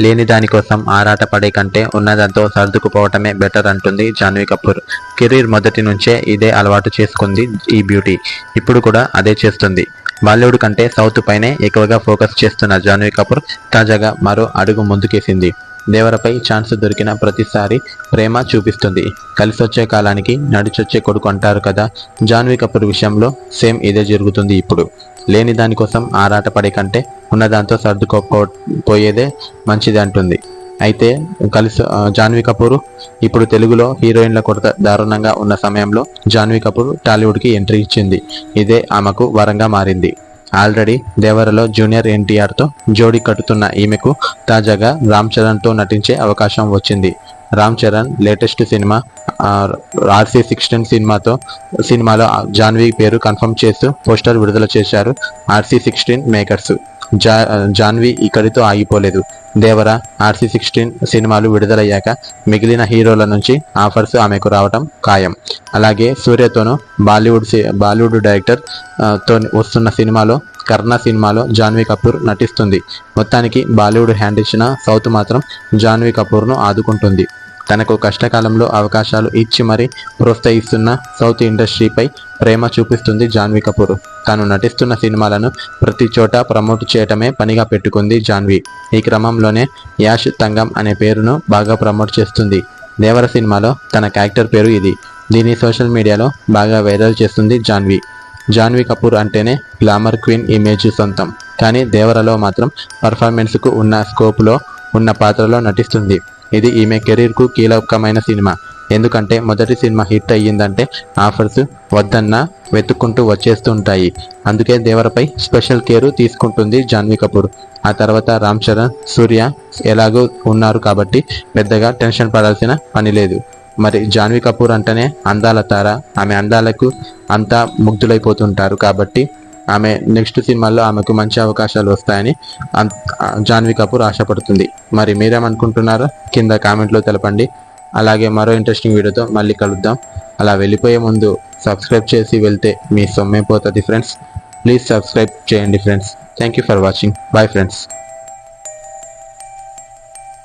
లేని దానికోసం ఆరాటపడే కంటే ఉన్నదంతో సర్దుకుపోవటమే బెటర్ అంటుంది జాన్వీ కపూర్. కెరీర్ మొదటి నుంచే ఇదే అలవాటు చేసుకుంది ఈ బ్యూటీ. ఇప్పుడు కూడా అదే చేస్తుంది. బాలీవుడ్ కంటే సౌత్ పైనే ఎక్కువగా ఫోకస్ చేస్తున్న జాన్వీ కపూర్ తాజాగా మరో అడుగు ముందుకేసింది. దేవరపై ఛాన్స్ దొరికిన ప్రతిసారి ప్రేమ చూపిస్తుంది. కలిసొచ్చే కాలానికి నడిచొచ్చే కొడుకు అంటారు కదా జాన్వీ కపూర్ విషయంలో సేమ్ ఇదే జరుగుతుంది ఇప్పుడు. లేని దానికోసం ఆరాటపడే కంటే ఉన్నదాంతో సర్దుకోపోయేదే మంచిది అంటుంది. అయితే కలిసి జాన్వీ కపూర్ ఇప్పుడు తెలుగులో హీరోయిన్ల కొరత దారుణంగా ఉన్న సమయంలో జాన్వీ కపూర్ టాలీవుడ్కి ఎంట్రీ ఇచ్చింది. ఇదే ఆమెకు వరంగా మారింది. ఆల్రెడీ దేవరలో జూనియర్ ఎన్టీఆర్తో జోడీ కట్టుతున్న ఈమెకు తాజాగా రామ్ చరణ్తో నటించే అవకాశం వచ్చింది. Ram Charan latest cinema RC sixteen సినిమాతో సినిమాలో జాన్వీ పేరు కన్ఫర్మ్ చేస్తూ పోస్టర్ విడుదల చేశారు ఆర్సీ సిక్స్టీన్ మేకర్స్. జా జాన్వీ ఇక్కడితో ఆగిపోలేదు. దేవర ఆర్సీ సిక్స్టీన్ సినిమాలు విడుదలయ్యాక మిగిలిన హీరోల నుంచి ఆఫర్స్ ఆమెకు రావటం ఖాయం. అలాగే సూర్యతోనూ బాలీవుడ్ సి- బాలీవుడ్ డైరెక్టర్తో వస్తున్న సినిమాలో కర్ణ సినిమాలో జాన్వీ కపూర్ నటిస్తుంది. మొత్తానికి బాలీవుడ్ హ్యాండ్ ఇచ్చిన సౌత్ మాత్రం జాన్వీ కపూర్ను ఆదుకుంటుంది. తనకు కష్టకాలంలో అవకాశాలు ఇచ్చి మరీ ప్రోత్సహిస్తున్న సౌత్ ఇండస్ట్రీపై ప్రేమ చూపిస్తుంది జాన్వీ కపూర్. తాను నటిస్తున్న సినిమాలను ప్రతి చోట ప్రమోట్ చేయటమే పనిగా పెట్టుకుంది జాన్వీ. ఈ క్రమంలోనే యాష్ తంగం అనే పేరును బాగా ప్రమోట్ చేస్తుంది. దేవర సినిమాలో తన క్యారెక్టర్ పేరు ఇది. దీన్ని సోషల్ మీడియాలో బాగా వైరల్ చేస్తుంది జాన్వీ. జాన్వీ కపూర్ అంటేనే గ్లామర్ క్వీన్ ఇమేజ్ సొంతం. కానీ దేవరలో మాత్రం పర్ఫార్మెన్స్కు ఉన్న స్కోప్లో ఉన్న పాత్రలో నటిస్తుంది. ఇది ఈమె కెరీర్కు కీలకమైన సినిమా. ఎందుకంటే మొదటి సినిమా హిట్ అయ్యిందంటే ఆఫర్స్ వద్దన్నా వెతుక్కుంటూ వచ్చేస్తుంటాయి. అందుకే దేవరపై స్పెషల్ కేరు తీసుకుంటుంది జాన్వీ కపూర్. ఆ తర్వాత రామ్ చరణ్ సూర్య ఎలాగో ఉన్నారు కాబట్టి పెద్దగా టెన్షన్ పడాల్సిన పని లేదు. మరి జాన్వీ కపూర్ అంటేనే అందాల తార. ఆమె అందాలకు అంతా ముగ్ధులైపోతుంటారు కాబట్టి ఆమె నెక్స్ట్ సినిమాల్లో ఆమెకు మంచి అవకాశాలు వస్తాయని జాన్వీ కపూర్ ఆశపడుతుంది. మరి మీరేమనుకుంటున్నారో కింద కామెంట్లో తెలపండి. అలాగే మరో ఇంట్రెస్టింగ్ వీడియోతో మళ్ళీ కలుద్దాం. అలా వెళ్ళిపోయే ముందు సబ్స్క్రైబ్ చేసి వెళ్తే మీ సొమ్మైపోతుంది ఫ్రెండ్స్ ప్లీజ్ సబ్స్క్రైబ్ చేయండి friends thank you for watching bye friends